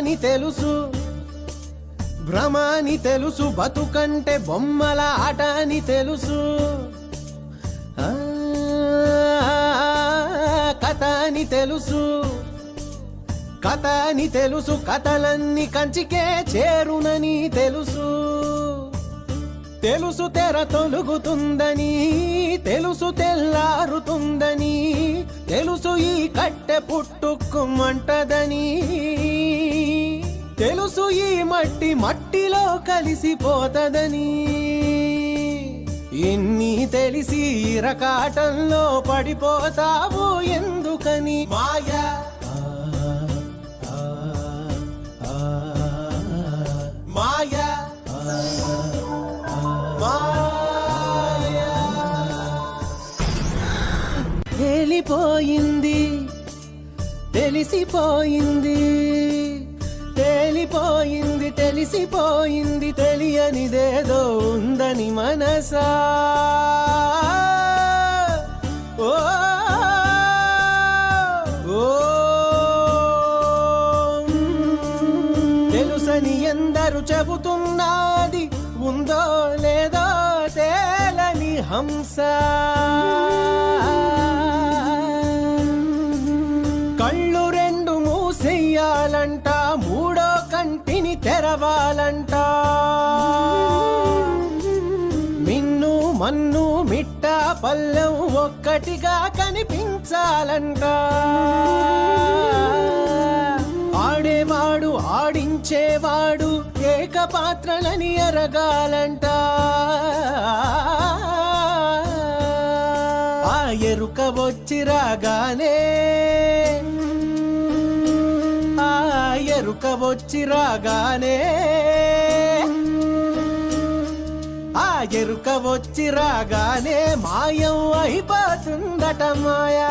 అని తెలుసు. భ్రమ అని తెలుసు. బతుకంటే బొమ్మల ఆట అని తెలుసు. కథ అని తెలుసు. కథ అని తెలుసు. కథలన్నీ కంచికే చేరునని తెలుసు. తెలుసు తెర తొలుగుతుందని తెలుసు తెల్లారుతుందని తెలుసు ఈ కట్టె పుట్టుకుమంటదని తెలుసు ఈ మట్టి మట్టిలో కలిసిపోతదని. ఇన్ని తెలిసి రకాటంలో పడిపోతావు ఎందుకని? మాయా? మాయా? మాయా? తెలిసిపోయింది. తేలిపోయింది తెలిసిపోయింది తెలియనిదేదో ఉందని మనసా. ఓ తెలుసని ఎందరు చెబుతున్నది ఉందో లేదో తేలని హంస. కళ్ళు తెరవాలంట మిన్ను మన్ను మిట్ట పల్లెం ఒక్కటిగా కనిపించాలంట. ఆడేవాడు ఆడించేవాడు ఏకపాత్రలని ఎరగాలంట. ఆ ఎరుక వచ్చి రాగానే పక్క వచ్చి రాగానే ఆ ఎరుక వచ్చి రాగానే మాయం అయిపోతుందట మాయా.